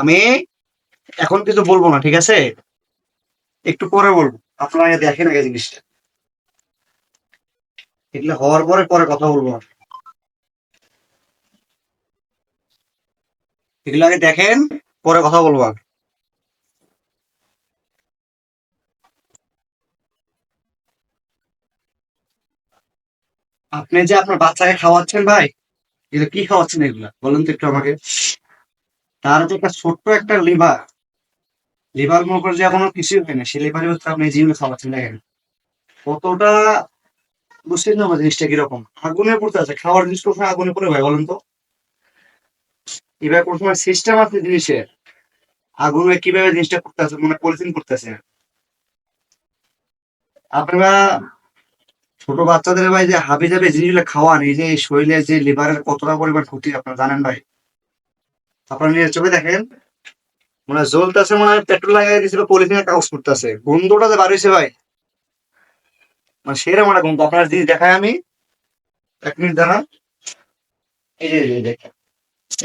আমি এখন কিছু বলব না, ঠিক আছে? একটু পরে বলব। আপনারা আগে দেখেন আগে জিনিসটা। এগুলো হওয়ার পরে পরে কথা বলব। এগুলো আগে দেখেন, পরে কথা বলব আমি। আপনি যে আপনার বাচ্চাকে খাওয়াচ্ছেন ভাই, এগুলো কি খাওয়াচ্ছেন এগুলা? বলুন তো একটু আমাকে। তার যে একটা ছোট্ট একটা লিভার লিভার মনে করে যে এখনও কিছুই হয় না সেই লিভারের হচ্ছে আপনি জীবনে খাওয়াচ্ছেন, দেখেন। কতটা বুঝছেন না জিনিসটা কীরকম? আগুনে পড়তে আছে, খাওয়ার জিনিস সময় আগুনে পড়ে ভাই, বলেন তো। এবার কোন সময় সিস্টেম আছে জিনিসের আগুনে কীভাবে জিনিসটা করতে আছে মানে পলিথিন করতেছে আপনারা ছোট বাচ্চাদের ভাই যে হাবি জাবি জিনিসগুলো খাওয়ান, এই যে শরীরে যে লিভারের কতটা পরিমাণ ক্ষতি, আপনারা জানেন ভাই? আপনারা নিজের চোখে দেখেন। মানে জ্বলতেছে মনে হয় পেট্রোল লাগাই দিয়েছিল পলিথিনের কাগজ করতেছে গন্ধটা যে বার ভাই। মানে সেরকম একটা গন্ধ। আপনার জিনিস দেখায় আমি, এক মিনিট দাঁড়ান। এই যে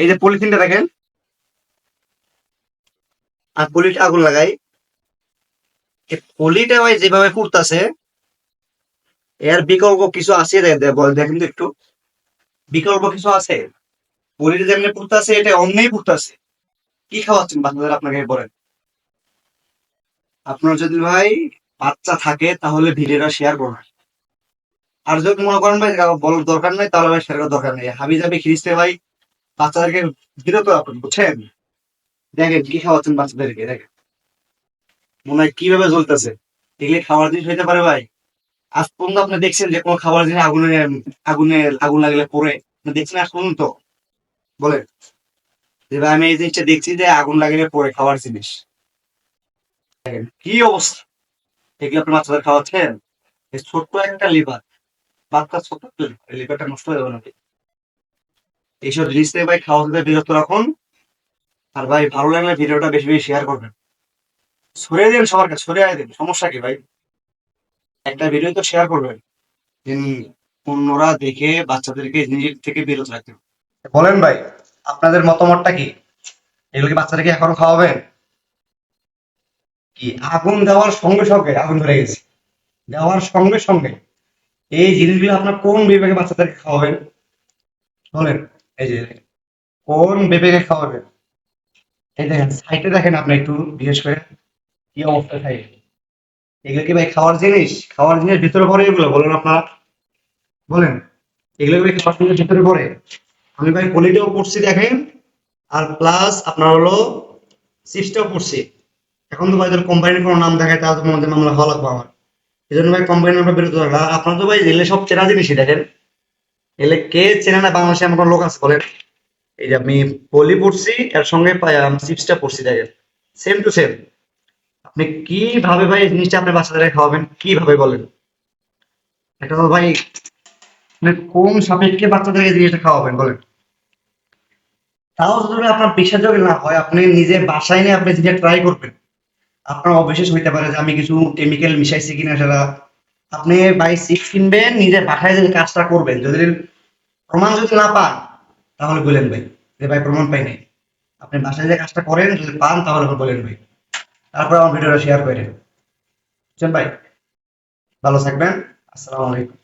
এই যে পলিথিনটা দেখেন। আর পলিট আগুন লাগাই। পলিটা ভাই যেভাবে পুড়তাছে এর বিকল্প কিছু আছে? দেখেন তো একটু। বিকল্প কিছু আছে? যেমনি পুড়তাছে এটা পুড়তাছে কি খাওয়াচ্ছেন বাচ্চাদের আপনাকে বলেন আপনার যদি ভাই বাচ্চা থাকে, তাহলে ভিডিওটা শেয়ার করবেন আর যদি মনে করেন ভাই বলার দরকার নাই, তাহলে ভাই শেয়ার করার দরকার নেই। হাবি যাবি খিরিস্তে ভাই, বাচ্চাদেরকে বিরত রাখুন, বুঝছেন? দেখেন, কি খাওয়াচ্ছেন বাচ্চাদেরকে, দেখেন। মনে হয় কীভাবে জ্বলতেছে। এগুলি খাওয়ার জিনিস হইতে পারে ভাই। আজ পর্যন্ত আপনি দেখছেন যে কোনো খাবার জিনিস আগুনে আগুনে আগুন লাগলে পরে দেখছেন আজ পর্যন্ত? যে ভাই আমি এই জিনিসটা দেখছি যে আগুন লাগিয়ে পরে খাওয়ার জিনিস। কি অবস্থা? এগুলো আপনি বাচ্চাদের খাওয়াচ্ছেন? এই ছোট্ট একটা লিভার বাচ্চা ছোট্ট লিভারটা নষ্ট হয়ে যাবে নাকি? এইসব জিনিস থেকে ভাই খাওয়া থেকে বিরত রাখুন। আর ভাই, ভালো লাগলে ভিডিওটা বেশি বেশি শেয়ার করবেন। ছড়িয়ে দিন সবার কাছে ছড়িয়ে দিন। সমস্যা কি ভাই? একটা ভিডিও তো শেয়ার করবেন। অন্যরা দেখে বাচ্চাদেরকে জিনিস থেকে বিরত রাখতে বলেন ভাই, আপনাদের মতামতটা কি? এগুলো কি বাচ্চাদেরকে এখনও খাওয়াবেন? কি আগুন দেওয়ার সঙ্গে সঙ্গে, আগুন ধরে গেছে। দেওয়ার সঙ্গে সঙ্গে এই জিনিসগুলো আপনার কোন বিবেকে বাচ্চাদেরকে খাওয়াবেন? বলেন, এই যে কোন বিবেকে খাওয়াবেন? এই দেখেন সাইটে দেখেন আপনি একটু বিশেষ করে কি অবস্থা থাকে এগুলো কি ভাই খাওয়ার জিনিস? খাওয়ার জিনিস ভিতরে পড়ে এগুলো, বলেন আপনারা। বলেন, এগুলো কি খাওয়ার ভিতরে পড়ে? আমি ভাই পলিটাও পড়ছি দেখেন, আর প্লাস আপনার হলো সিক্সটাও পড়ছি। এখন তো ভাই যদি কোম্পানির কোনো নাম দেখায় তাহলে মধ্যে মামলা হওয়া লাগবে আমার। এই জন্য ভাই কোম্পানির নামটা বেরোতে আর আপনার তো ভাই এগুলো সব চেনা জিনিসই দেখেন। এগুলো কে চেনে না বাংলাদেশে কোনো লোক আছে বলেন? এই যে আমি পলি পড়ছি, এর সঙ্গে চিপসটা পড়ছি দেখেন। সেম টু সেম আপনি কীভাবে ভাই এই জিনিসটা আপনি বাচ্চাদের খাওয়াবেন? কীভাবে বলেন? এটা তো ভাই আপনি কোন সাপেক্ষে বাচ্চাদেরকে জিনিসটা খাওয়াবেন, বলেন। তাও যদি আপনার বিশ্বাসযোগ্য না হয়, আপনি নিজে বাসায় নিয়ে আপনি জিনিসটা ট্রাই করবেন। আপনার অবিশ্বাস হইতে পারে যে আমি কিছু কেমিক্যাল মিশাইছি কিনা সেটা। আপনি বাই সিক্স কিনবেন নিজে বাসায় যদি কাজটা করবেন, যদি প্রমাণ যদি না পান, তাহলে বলেন ভাই। যে ভাই, প্রমাণ পাই নাই। আপনি বাসায় যে কাজটা করেন, যদি পান, তাহলে বলেন ভাই। তারপর আমার ভিডিওটা শেয়ার করেন বুঝছেন ভাই? ভালো থাকবেন। আসসালামু আলাইকুম।